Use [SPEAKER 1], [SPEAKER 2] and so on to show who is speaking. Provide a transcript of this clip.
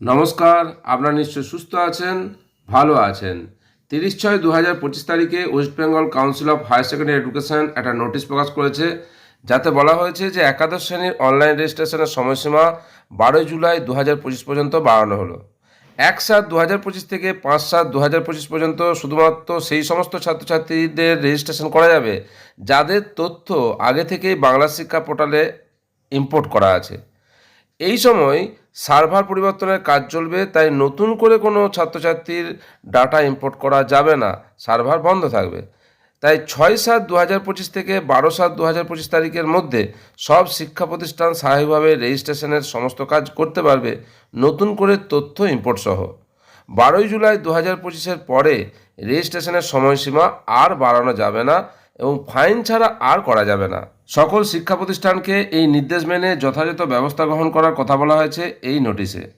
[SPEAKER 1] নমস্কার, আপনারা নিশ্চয় সুস্থ আছেন, ভালো আছেন। তিরিশ ছয় দু হাজার পঁচিশ তারিখে West Bengal Council of Higher Secondary Education একটা নোটিশ প্রকাশ করেছে, যাতে বলা হয়েছে যে একাদশ শ্রেণির অনলাইন রেজিস্ট্রেশনের সময়সীমা বারোই জুলাই দু হাজার পঁচিশ পর্যন্ত বাড়ানো হলো। এক সাত দু হাজার পঁচিশ থেকে পাঁচ সাত দু হাজার পঁচিশ পর্যন্ত শুধুমাত্র সেই সমস্ত ছাত্রছাত্রীদের রেজিস্ট্রেশন করা যাবে, যাদের তথ্য আগে থেকেই বাংলা শিক্ষা পোর্টালে ইম্পোর্ট করা আছে। এই সময় সার্ভার পরিবর্তনের কাজ চলবে, তাই নতুন করে কোনো ছাত্রছাত্রীর ডাটা ইম্পোর্ট করা যাবে না। সার্ভার বন্ধ থাকবে। তাই ছয় সাত দু হাজার পঁচিশ থেকে বারো সাত দু হাজার পঁচিশ তারিখের মধ্যে সব শিক্ষা প্রতিষ্ঠান স্বাভাবিকভাবে রেজিস্ট্রেশনের সমস্ত কাজ করতে পারবে, নতুন করে তথ্য ইম্পোর্ট সহ। বারোই জুলাই দু হাজার পঁচিশের পরে রেজিস্ট্রেশনের সময়সীমা আর বাড়ানো যাবে না। এবং ফাইন ছাড়া আর করা যাবে না। সকল শিক্ষা প্রতিষ্ঠানকে এই নির্দেশ মেনে যথাযথ ব্যবস্থা গ্রহণ করার কথা বলা হয়েছে এই নোটিশে।